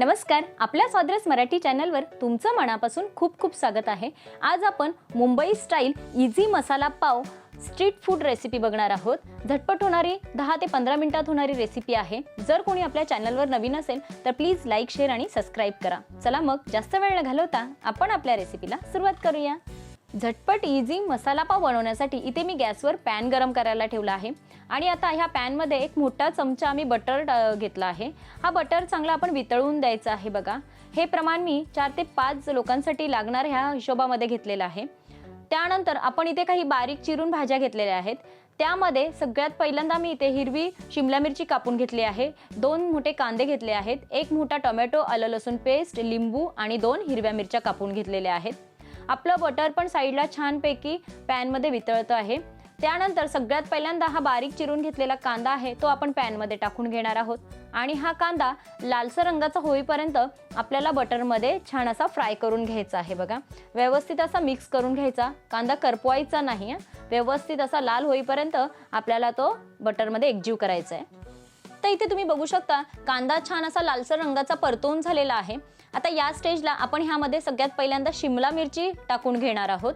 नमस्कार आपल्या स्वाद्रस मराठी चॅनलवर तुमचं मनापासून खूप खूप स्वागत आहे. आज आपण मुंबई स्टाईल इझी मसाला पाव स्ट्रीट फूड रेसिपी बघणार आहोत. झटपट होणारी दहा ते पंधरा मिनिटात होणारी रेसिपी आहे. जर कोणी आपल्या चॅनलवर नवीन असेल तर प्लीज लाईक शेअर आणि सबस्क्राईब करा. चला मग जास्त वेळ न घालवता आपण आपल्या रेसिपीला सुरुवात करूया. झटपट इझी मसाला पाव बनवण्यासाठी इथे मी गॅसवर पॅन गरम करायला ठेवला आहे. आणि आता ह्या पॅनमध्ये एक मोठा चमचा आम्ही बटर घेतला आहे. हा बटर चांगला आपण वितळून द्यायचा आहे बघा. हे प्रमाण मी चार ते पाच लोकांसाठी लागणार ह्या हिशोबामध्ये घेतलेलं आहे. त्यानंतर आपण इथे काही बारीक चिरून भाज्या घेतलेल्या आहेत. त्यामध्ये सगळ्यात पहिल्यांदा मी इथे हिरवी शिमला मिरची कापून घेतली आहे. दोन मोठे कांदे घेतले आहेत. एक मोठा टोमॅटो आलं लसूण पेस्ट लिंबू आणि दोन हिरव्या मिरच्या कापून घेतलेल्या आहेत. आपलं बटर पण साईडला छानपैकी पॅनमध्ये वितळतं आहे. त्यानंतर सगळ्यात पहिल्यांदा हा बारीक चिरून घेतलेला कांदा आहे तो आपण पॅनमध्ये टाकून घेणार आहोत. आणि हा कांदा लालसर रंगाचा होईपर्यंत आपल्याला बटरमध्ये छान असा फ्राय करून घ्यायचा आहे बघा. व्यवस्थित असा मिक्स करून घ्यायचा. कांदा करपवायचा नाही व्यवस्थित असा लाल होईपर्यंत आपल्याला तो बटरमध्ये एकजीव करायचा आहे. तर इथे तुम्ही बघू शकता कांदा छान असा लालसर रंगाचा परतवून झालेला आहे. आता या स्टेजला आपण ह्यामध्ये सगळ्यात पहिल्यांदा शिमला मिरची टाकून घेणार आहोत.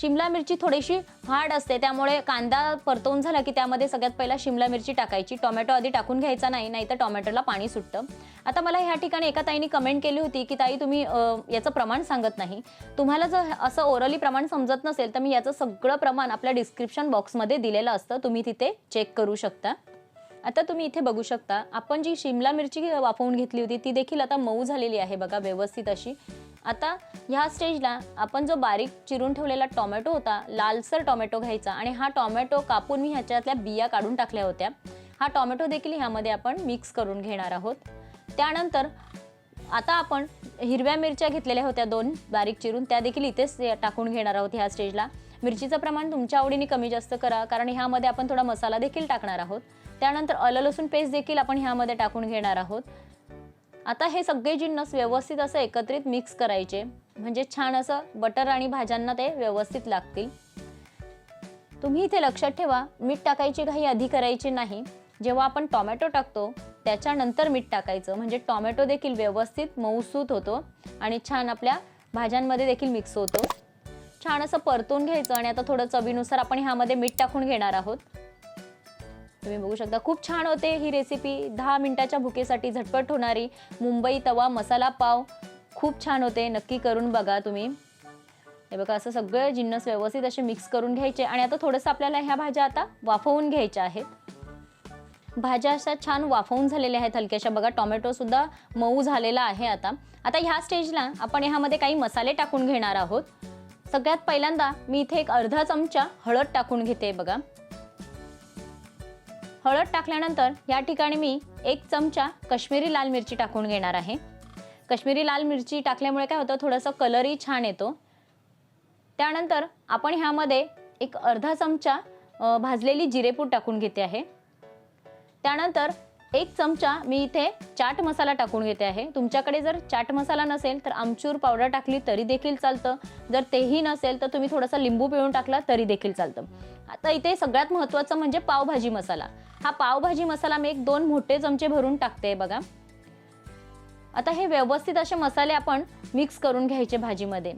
शिमला मिरची थोडीशी हार्ड असते त्यामुळे कांदा परतवून झाला की त्यामध्ये सगळ्यात पहिला शिमला मिरची टाकायची. टोमॅटो आधी टाकून घ्यायचा नाही नाही तर टोमॅटोला पाणी सुटतं. आता मला ह्या ठिकाणी एका ताईने कमेंट केली होती की ताई तुम्ही याचं प्रमाण सांगत नाही. तुम्हाला जर असं ओरली प्रमाण समजत नसेल तर मी याचं सगळं प्रमाण आपल्या डिस्क्रिप्शन बॉक्समध्ये दिलेलं असतं. तुम्ही तिथे चेक करू शकता. आता तुम्ही इथे बघू शकता आपण जी शिमला मिरची वाफवून घेतली होती ती देखील आता मऊ झालेली आहे बघा व्यवस्थित अशी. आता ह्या स्टेजला आपण जो बारीक चिरून ठेवलेला टोमॅटो होता लालसर टोमॅटो घ्यायचा आणि हा टोमॅटो कापून मी ह्याच्यातल्या बिया काढून टाकल्या होत्या. हा टोमॅटो देखील ह्यामध्ये आपण मिक्स करून घेणार आहोत. त्यानंतर आता आपण हिरव्या मिरच्या घेतलेल्या होत्या दोन बारीक चिरून त्या देखील इथेच टाकून घेणार आहोत ह्या स्टेजला. मिरचीचं प्रमाण तुमच्या आवडीने कमी जास्त करा कारण ह्यामध्ये आपण थोडा मसाला देखील टाकणार आहोत. त्यानंतर अलं लसूण पेस्ट देखील आपण ह्यामध्ये टाकून घेणार आहोत. आता हे सगळे जिन्नस व्यवस्थित असं एकत्रित मिक्स करायचे म्हणजे छान असं बटर आणि भाज्यांना ते व्यवस्थित लागतील. तुम्ही इथे लक्षात ठेवा मीठ टाकायची घाई आधी करायची नाही. जेव्हा आपण टोमॅटो टाकतो त्याच्यानंतर मीठ टाकायचं म्हणजे टोमॅटो देखील व्यवस्थित मऊसूत होतो आणि छान आपल्या भाज्यांमध्ये देखील मिक्स होतो. छान असं परतून घ्यायचं आणि आता थोडं चवीनुसार आपण ह्यामध्ये मीठ टाकून घेणार आहोत. तुम्ही बघू शकता खूप छान होते ही रेसिपी दहा मिनिटाच्या भुकेसाठी झटपट होणारी मुंबई तवा मसाला पाव. खूप छान होते नक्की करून बघा तुम्ही. हे बघा असं सगळं जिन्नस व्यवस्थित असे मिक्स करून घ्यायचे आणि आता थोडंसं आपल्याला ह्या भाज्या आता वाफवून घ्यायच्या आहेत. भाज्या अशा छान वाफवून झालेल्या आहेत हलक्याशा. बघा टोमॅटोसुद्धा मऊ झालेला आहे आता. आता ह्या स्टेजला आपण ह्यामध्ये काही मसाले टाकून घेणार आहोत. सगळ्यात पहिल्यांदा मी इथे एक अर्धा चमचा हळद टाकून घेते बघा. हळद टाकल्यानंतर या ठिकाणी मी एक चमचा काश्मीरी लाल मिरची टाकून घेणार आहे. काश्मीरी लाल मिरची टाकल्यामुळे काय होतं थोडंसं कलरही छान येतो. त्यानंतर आपण ह्यामध्ये एक अर्धा चमचा भाजलेली जिरेपूड टाकून घेते आहे. त्यानंतर एक चमचा मी इथे चाट मसाला टाकून घेते आहे. तुमच्याकडे जर चाट मसाला नसेल तर आमचूर पावडर टाकली तरी देखील चालतं. जर तेही नसेल तर तुम्ही थोडासा लिंबू पिळून टाकला तरी देखील चालतं. आता इथे सगळ्यात महत्त्वाचं म्हणजे पावभाजी मसाला. हा पावभाजी मसाला मी एक दोन मोठे चमचे भरून टाकते बघा. आता हे व्यवस्थित असे मसाले आपण मिक्स करून घ्यायचे भाजीमध्ये.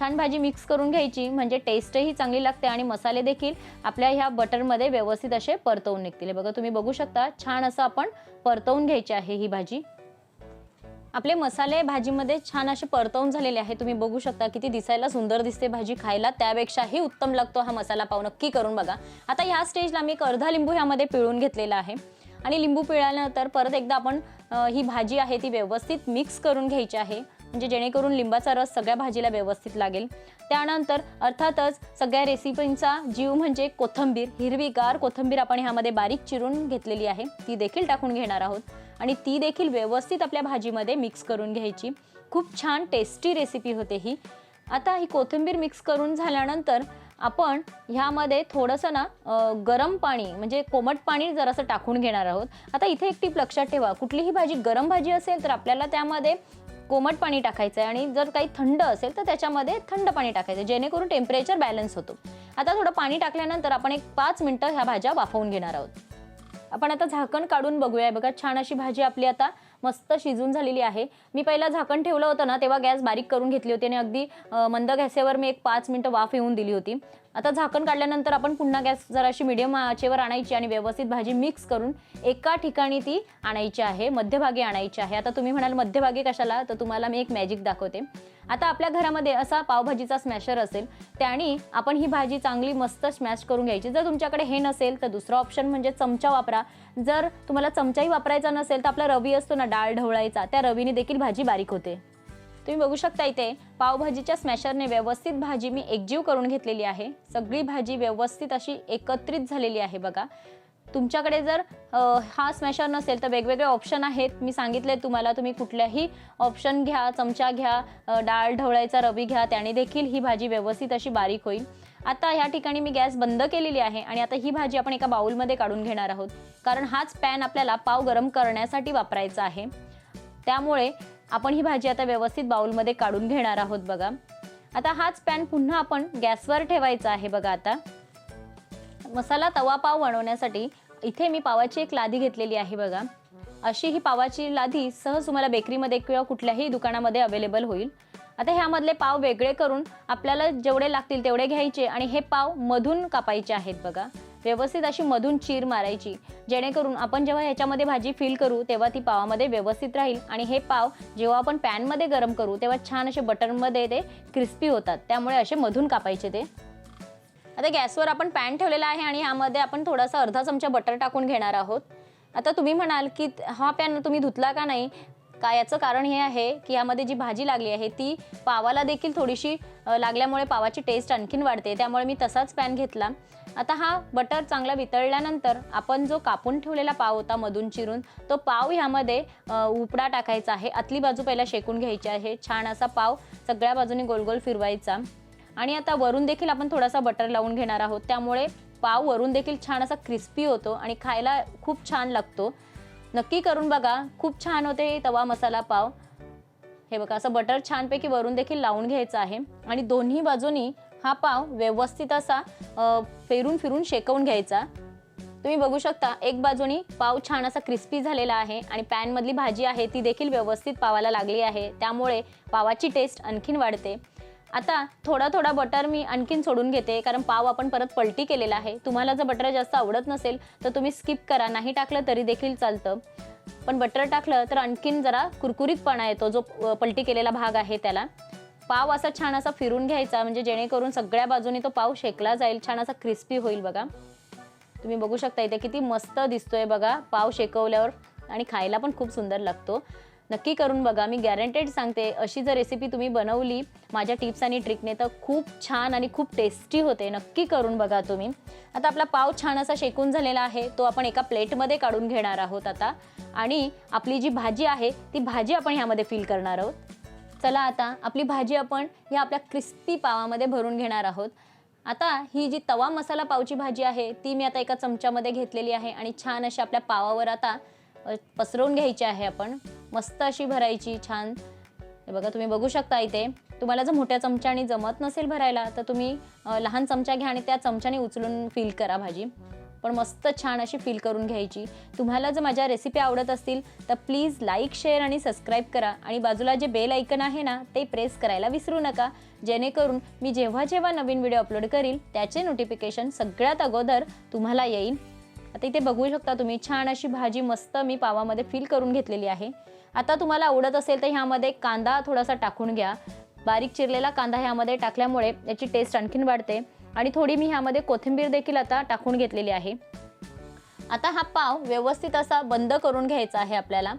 छान भाजी मिक्स करून घ्यायची म्हणजे टेस्टही चांगली लागते आणि मसाले देखील आपल्या ह्या बटरमध्ये व्यवस्थित असे परतवून निघतील. बघा तुम्ही बघू शकता छान असं आपण परतवून घ्यायची आहे ही भाजी. आपले मसाले भाजीमध्ये छान असे परतवून झालेले आहे. तुम्ही बघू शकता किती दिसायला सुंदर दिसते भाजी खायला. त्यापेक्षाही उत्तम लागतो हा मसाला पाव. नक्की करून बघा. आता ह्या स्टेजला मी एक अर्धा लिंबू ह्यामध्ये पिळून घेतलेला आहे. आणि लिंबू पिळल्यानंतर परत एकदा आपण ही भाजी आहे ती व्यवस्थित मिक्स करून घ्यायची आहे. म्हणजे जेणेकरून लिंबाचा रस सगळ्या भाजीला व्यवस्थित लागेल. त्यानंतर अर्थातच सगळ्या रेसिपींचा जीव म्हणजे कोथंबीर हिरवीगार कोथंबीर आपण ह्यामध्ये बारीक चिरून घेतलेली आहे. ती देखील टाकून घेणार आहोत. आणि ती देखील व्यवस्थित आपल्या भाजीमध्ये मिक्स करून घ्यायची. खूप छान टेस्टी रेसिपी होते ही. आता ही कोथिंबीर मिक्स करून झाल्यानंतर आपण ह्यामध्ये थोडंसं ना गरम पाणी म्हणजे कोमट पाणी जरासं टाकून घेणार आहोत. आता इथे एक टीप लक्षात ठेवा. कुठलीही भाजी गरम भाजी असेल तर आपल्याला त्यामध्ये कोमट पाणी टाकायचं आहे आणि जर काही थंड असेल तर त्याच्यामध्ये थंड पाणी टाकायचं जेणेकरून टेम्परेचर बॅलन्स होतो. आता थोडं पाणी टाकल्यानंतर आपण एक पाच मिनटं ह्या भाज्या वाफवून घेणार आहोत. आपण आता झाकण काढून बघूया. बघा छान अशी भाजी आपली आता मस्त शिजून झालेली आहे. मी पहिला झाकण ठेवलं होतं ना तेव्हा गॅस बारीक करून घेतली होती आणि अगदी मंद गॅसेवर मी एक पाच मिनटं वाफ येऊन दिली होती. आता झाकण काढल्यानंतर आपण पुन्हा गॅस जराशी मिडियम आचेवर आणायची आणि व्यवस्थित भाजी मिक्स करून एका ठिकाणी ती आणायची आहे मध्यभागी आणायची आहे. आता तुम्ही म्हणाल मध्यभागी कशाला? तर तुम्हाला मी एक मॅजिक दाखवते. आता आपल्या घरामध्ये असा पावभाजीचा स्मॅशर असेल त्याने आपण ही भाजी चांगली मस्त स्मॅश करून घ्यायची. जर तुमच्याकडे हे नसेल तर दुसरा ऑप्शन म्हणजे चमचा वापरा. जर तुम्हाला चमचाही वापरायचा नसेल तर आपला रवी असतो ना डाळ ढवळायचा त्या रवीने देखील भाजी बारीक होते. तुम्ही बघू शकता इथे पावभाजीच्या स्मॅशरने व्यवस्थित भाजी मी एकजीव करून घेतलेली आहे. सगळी भाजी व्यवस्थित अशी एकत्रित झालेली आहे बघा. तुमच्याकडे जर हा स्मॅशर नसेल तर वेगवेगळे ऑप्शन आहेत. मी सांगितले तुम्हाला तुम्ही कुठल्याही ऑप्शन घ्या चमचा घ्या डाळ ढवळायचा रवी घ्या त्याने देखील ही भाजी व्यवस्थित अशी बारीक होईल. आता ह्या ठिकाणी मी गॅस बंद केलेली आहे आणि आता ही भाजी आपण एका बाउलमध्ये काढून घेणार आहोत. कारण हाच पॅन आपल्याला पाव गरम करण्यासाठी वापरायचा आहे. त्यामुळे आपण ही भाजी आता व्यवस्थित बाउलमध्ये काढून घेणार आहोत बघा. आता हाच पॅन पुन्हा आपण गॅसवर ठेवायचा आहे बघा आता. मसाला तवा पाव बनवण्यासाठी इथे मी पावाची एक लादी घेतलेली आहे बघा. अशी ही पावाची लादी सहज तुम्हाला बेकरीमध्ये किंवा कुठल्याही दुकानामध्ये अवेलेबल होईल. आता ह्यामधले पाव वेगळे करून आपल्याला जेवढे लागतील तेवढे घ्यायचे आणि हे पाव मधून कापायचे आहेत बघा. व्यवस्थित अशी मधून चीर मारायची. जेणेकरून आपण जेव्हा ह्याच्यामध्ये भाजी फिल करू तेव्हा ती पावामध्ये व्यवस्थित राहील आणि हे पाव जेव्हा आपण पॅनमध्ये गरम करू तेव्हा छान असे बटरमध्ये ते क्रिस्पी होतात. त्यामुळे असे मधून कापायचे ते. आता गॅसवर आपण पॅन ठेवलेला आहे आणि ह्यामध्ये आपण थोडासा अर्धा चमचा बटर टाकून घेणार आहोत. आता तुम्ही म्हणाल की हा पॅन तुम्ही धुतला का नाही? का याचं कारण हे आहे की यामध्ये जी भाजी लागली आहे ती पावाला देखील थोडीशी लागल्यामुळे पावाची टेस्ट आणखीन वाढते. त्यामुळे मी तसाच पॅन घेतला. आता हा बटर चांगला वितळल्यानंतर आपण जो कापून ठेवलेला पाव होता मधून चिरून तो पाव ह्यामध्ये उपडा टाकायचा आहे. आतली बाजू पहिला शेकून घ्यायची आहे. छान असा पाव सगळ्या बाजूने गोल गोल फिरवायचा. आणि आता वरून देखील आपण थोडासा बटर लावून घेणार आहोत. त्यामुळे पाव वरून देखील छान असा क्रिस्पी होतो आणि खायला खूप छान लागतो. नक्की करून बघा खूप छान होते हे तवा मसाला पाव. हे बघा असं बटर छानपैकी वरून देखील लावून घ्यायचं आहे. आणि दोन्ही बाजूनी हा पाव व्यवस्थित असा फेरून फिरून फिरून शेकवून घ्यायचा. तुम्ही बघू शकता एक बाजूनी पाव छान असा क्रिस्पी झालेला आहे आणि पॅनमधली भाजी आहे ती देखील व्यवस्थित पावाला लागली आहे. त्यामुळे पावाची टेस्ट आणखीन वाढते. आता थोडा थोडा बटर मी आणखीन सोडून घेते कारण पाव आपण परत पलटी केलेला आहे. तुम्हाला जर बटर जास्त आवडत नसेल तर तुम्ही स्किप करा. नाही टाकलं तरी देखील चालतं. पण बटर टाकलं तर आणखीन जरा कुरकुरीतपणा येतो जो पलटी केलेला भाग आहे त्याला. पाव असा छान असा फिरून घ्यायचा म्हणजे जेणेकरून सगळ्या बाजूने तो पाव शेकला जाईल छान असा क्रिस्पी होईल बघा. तुम्ही बघू शकता इथे किती मस्त दिसतोय बघा पाव शेकवल्यावर आणि खायला पण खूप सुंदर लागतो. नक्की करून बघा. मी गॅरंटेड सांगते अशी जर रेसिपी तुम्ही बनवली माझ्या टिप्स आणि ट्रिकने तर खूप छान आणि खूप टेस्टी होते. नक्की करून बघा तुम्ही. आता आपला पाव छान असा शेकून झालेला आहे. तो आपण एका प्लेटमध्ये काढून घेणार आहोत आता. आणि आपली जी भाजी आहे ती भाजी आपण ह्यामध्ये फिल करणार आहोत. चला आता आपली भाजी आपण या आपल्या क्रिस्पी पावामध्ये भरून घेणार आहोत. आता ही जी तवा मसाला पावची भाजी आहे ती मी आता एका चमच्यामध्ये घेतलेली आहे. आणि छान अशा आपल्या पावावर आता पसरवून घ्यायची आहे आपण. मस्त अशी भरायची छान. हे बघा तुम्ही बघू शकता इथे. तुम्हाला जर मोठ्या चमच्याने जमत नसेल भरायला तर तुम्ही लहान चमचा घ्या आणि त्या चमच्याने उचलून फिल करा भाजी. पण मस्त छान अशी फील करून घ्यायची. तुम्हाला जर माझ्या रेसिपी आवडत असतील तर प्लीज लाईक शेअर आणि सबस्क्राईब करा. आणि बाजूला जे बेल ऐकन आहे ना ते प्रेस करायला विसरू नका. जेणेकरून मी जेव्हा जेव्हा नवीन व्हिडिओ अपलोड करील त्याचे नोटिफिकेशन सगळ्यात अगोदर तुम्हाला येईल. आता इथे बघू शकता तुम्ही छान अशी भाजी मस्त मी पावामध्ये फिल करून घेतलेली आहे. आता तुम्हाला आवडत असेल तर ह्यामध्ये कांदा थोडासा टाकून घ्या. बारीक चिरलेला कांदा ह्यामध्ये टाकल्यामुळे याची टेस्ट आणखीन वाढते. आणि थोडी मी ह्यामध्ये कोथिंबीर देखील आता टाकून घेतलेली आहे. आता हा पाव व्यवस्थित असा बंद करून घ्यायचा आहे आपल्याला.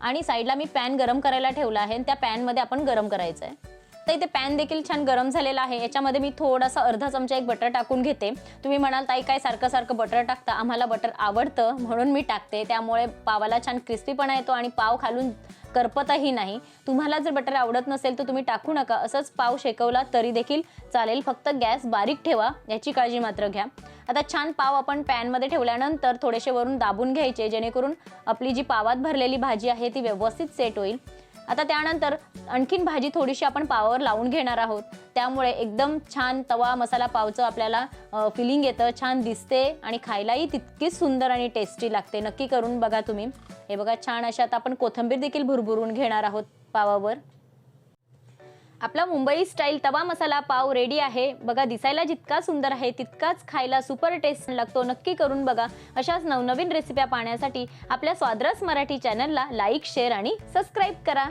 आणि साईडला मी पॅन गरम करायला ठेवला आहे आणि त्या पॅनमध्ये आपण गरम करायचं आहे तर इथे पॅन देखील छान गरम झालेला आहे. याच्यामध्ये मी थोडासा अर्धा चमचा एक बटर टाकून घेते. तुम्ही म्हणाल ताई काय सारखं सारखं बटर टाकता? आम्हाला बटर आवडतं म्हणून मी टाकते. त्यामुळे पावाला छान क्रिस्पीपणा येतो आणि पाव खालून करपतही नाही. तुम्हाला जर बटर आवडत नसेल तर तुम्ही टाकू नका. असंच पाव शेकवला तरी देखील चालेल. फक्त गॅस बारीक ठेवा. याची काळजी मात्र घ्या. आता छान पाव आपण पॅनमध्ये ठेवल्यानंतर थोडेसे वरून दाबून घ्यायचे जेणेकरून आपली जी पावात भरलेली भाजी आहे ती व्यवस्थित सेट होईल. आता त्यानंतर आणखीन भाजी थोडीशी आपण पावावर लावून घेणार आहोत. त्यामुळे एकदम छान तवा मसाला पावचं आपल्याला फिलिंग येतं छान दिसते आणि खायलाही तितकीच सुंदर आणि टेस्टी लागते. नक्की करून बघा तुम्ही. हे बघा छान अशा आता आपण कोथिंबीर देखील भुरभुरून घेणार आहोत पावावर. आपला मुंबई स्टाईल तवा मसाला पाव रेडी आहे. बघा दिसायला जितका सुंदर आहे तितकाच खायला सुपर टेस्ट लागतो. नक्की करून बघा. अशाच नवनवीन रेसिप्या पाहण्यासाठी आपल्या स्वाद्रस मराठी चॅनलला लाईक शेअर आणि सबस्क्राईब करा.